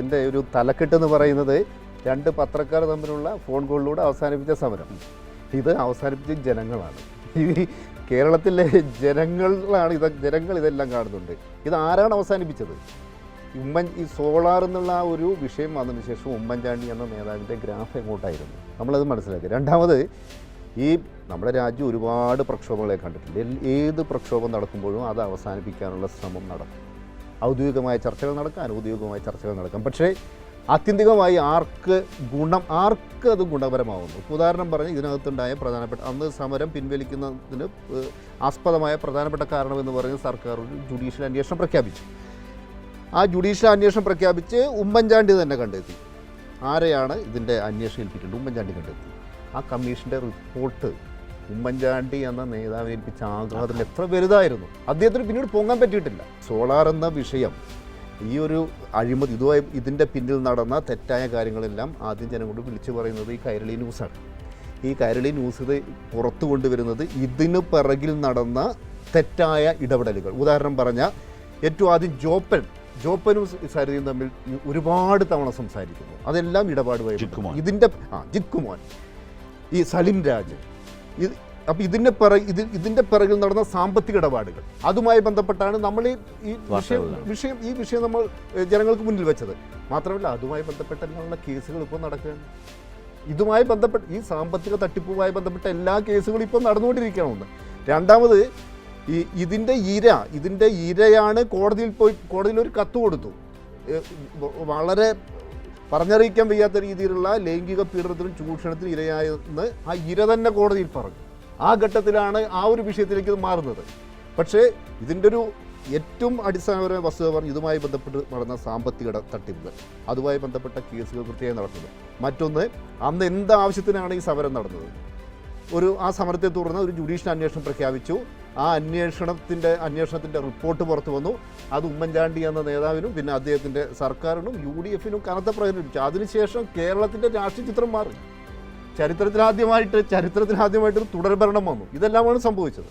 ഇതിന്റെ ഒരു തലക്കെട്ട് എന്ന് പറയുന്നത് രണ്ട് പത്രക്കാർ തമ്മിലുള്ള ഫോൺ കോളിലൂടെ അവസാനിപ്പിച്ച സമരം. ഇത് അവസാനിപ്പിച്ച ജനങ്ങളാണ്. ഈ കേരളത്തിലെ ജനങ്ങളാണ് ഇത് ജനങ്ങൾ ഇതെല്ലാം കാണുന്നുണ്ട്. ഇത് ആരാണ് അവസാനിപ്പിച്ചത്? ഉമ്മൻ ഈ സോളാർ എന്നുള്ള ആ ഒരു വിഷയം വന്നതിന് ശേഷം ഉമ്മൻചാണ്ടി എന്ന നേതാവിന്റെ ഗ്രാഫ് എങ്ങോട്ടായിരുന്നു? നമ്മളത് മനസ്സിലാക്കുക രണ്ടാമത് ഈ നമ്മുടെ രാജ്യം ഒരുപാട് പ്രക്ഷോഭങ്ങളെ കണ്ടിട്ടുണ്ട്. ഏത് പ്രക്ഷോഭം നടക്കുമ്പോഴും അത് അവസാനിപ്പിക്കാനുള്ള ശ്രമം നടക്കും. ഔദ്യോഗികമായ ചർച്ചകൾ നടക്കാം അനൗദ്യോഗികമായ ചർച്ചകൾ നടക്കാം. പക്ഷേ ആത്യന്തികമായി ആർക്ക് ഗുണം ആർക്ക് അത് ഗുണപരമാവുന്നു? ഉദാഹരണം പറഞ്ഞ് ഇതിനകത്തുണ്ടായ പ്രധാനപ്പെട്ട അന്ന് സമരം പിൻവലിക്കുന്നതിന് ആസ്പദമായ പ്രധാനപ്പെട്ട കാരണമെന്ന് പറഞ്ഞ് സർക്കാർ ഒരു ജുഡീഷ്യൽ അന്വേഷണം പ്രഖ്യാപിച്ചു. ആ ജുഡീഷ്യൽ അന്വേഷണം പ്രഖ്യാപിച്ച് ഉമ്മൻചാണ്ടി തന്നെ കണ്ടെത്തി. ആരെയാണ് ഇതിന്റെ അന്വേഷണം ഏൽപ്പിക്കേണ്ടത്? ഉമ്മൻചാണ്ടി കണ്ടെത്തി. ആ കമ്മീഷന്റെ റിപ്പോർട്ട് ഉമ്മൻചാണ്ടി എന്ന നേതാവിനെ ഏൽപ്പിച്ച ആഗ്രഹത്തിൽ എത്ര വലുതായിരുന്നു. അദ്ദേഹത്തിന് പിന്നീട് പൊങ്ങാൻ പറ്റിയിട്ടില്ല. സോളാർ എന്ന വിഷയം ഈ ഒരു അഴിമതി ഇതുമായി ഇതിന്റെ പിന്നിൽ നടന്ന തെറ്റായ കാര്യങ്ങളെല്ലാം ആദ്യം ജനം കൊണ്ട് വിളിച്ചു പറയുന്നത് ഈ കൈരളി ന്യൂസാണ് ഈ കൈരളി ന്യൂസ് ഇത് പുറത്തു കൊണ്ടുവരുന്നത് ഇതിന് പിറകിൽ നടന്ന തെറ്റായ ഇടപെടലുകൾ. ഉദാഹരണം പറഞ്ഞാൽ ഏറ്റവും ആദ്യം ജോപ്പൻ ജോപ്പനും സരിതയും തമ്മിൽ ഒരുപാട് തവണ സംസാരിക്കുന്നു. അതെല്ലാം ഇടപാടുമായി വഴി ഇതിന്റെ ആ ജിക്കുമോൻ ഈ സലിം രാജ് ഇത് ഇതിന്റെ ഇതിന്റെ പിറ ഇത് ഇതിന്റെ പിറകിൽ നടന്ന സാമ്പത്തിക ഇടപാടുകൾ. അതുമായി ബന്ധപ്പെട്ടാണ് നമ്മൾ ഈ വിഷയം. വിഷയം ഈ വിഷയം നമ്മൾ ജനങ്ങൾക്ക് മുന്നിൽ വെച്ചത്. മാത്രമല്ല അതുമായി ബന്ധപ്പെട്ടെല്ലാമുള്ള കേസുകൾ ഇപ്പോൾ നടക്കുകയാണ്. ഇതുമായി ബന്ധപ്പെട്ട ഈ സാമ്പത്തിക തട്ടിപ്പുമായി ബന്ധപ്പെട്ട എല്ലാ കേസുകളും ഇപ്പോൾ നടന്നുകൊണ്ടിരിക്കുകയാണ്. രണ്ടാമത് ഈ ഇതിന്റെ ഇര ഇതിന്റെ ഇരയാണ് കോടതിയിൽ പോയി കോടതിയിൽ ഒരു കത്ത് കൊടുത്തു. വളരെ പറഞ്ഞറിയിക്കാൻ വയ്യാത്ത രീതിയിലുള്ള ലൈംഗിക പീഡനത്തിനും ചൂഷണത്തിനും ഇരയായെന്ന് ആ ഇര തന്നെ കോടതിയിൽ പറഞ്ഞു. ആ ഘട്ടത്തിലാണ് ആ ഒരു വിഷയത്തിലേക്ക് ഇത് മാറുന്നത്. പക്ഷേ ഇതിന്റെ ഒരു ഏറ്റവും അടിസ്ഥാനപരമായ വസ്തുത പറഞ്ഞു ഇതുമായി ബന്ധപ്പെട്ട് നടന്ന സാമ്പത്തിക തട്ടിപ്പുകൾ അതുമായി ബന്ധപ്പെട്ട കേസുകൾ കൃത്യമായി നടത്തുന്നത് മറ്റൊന്ന് അന്ന് എന്ത് ആവശ്യത്തിനാണ് ഈ സമരം നടന്നത്? ഒരു ആ സമരത്തെ തുടർന്ന് ഒരു ജുഡീഷ്യൽ അന്വേഷണം പ്രഖ്യാപിച്ചു. ആ അന്വേഷണത്തിന്റെ അന്വേഷണത്തിന്റെ റിപ്പോർട്ട് പുറത്തു വന്നു. അത് ഉമ്മൻചാണ്ടി എന്ന നേതാവിനും പിന്നെ അദ്ദേഹത്തിന്റെ സർക്കാരിനും യു ഡി എഫിനും കനത്ത പ്രകടിപ്പിച്ചു അതിനുശേഷം കേരളത്തിന്റെ രാഷ്ട്രീയ ചിത്രം മാറി. ചരിത്രത്തിലാദ്യമായിട്ട് ചരിത്രത്തിലാദ്യമായിട്ട് ഒരു തുടർഭരണം വന്നു. ഇതെല്ലാമാണ് സംഭവിച്ചത്.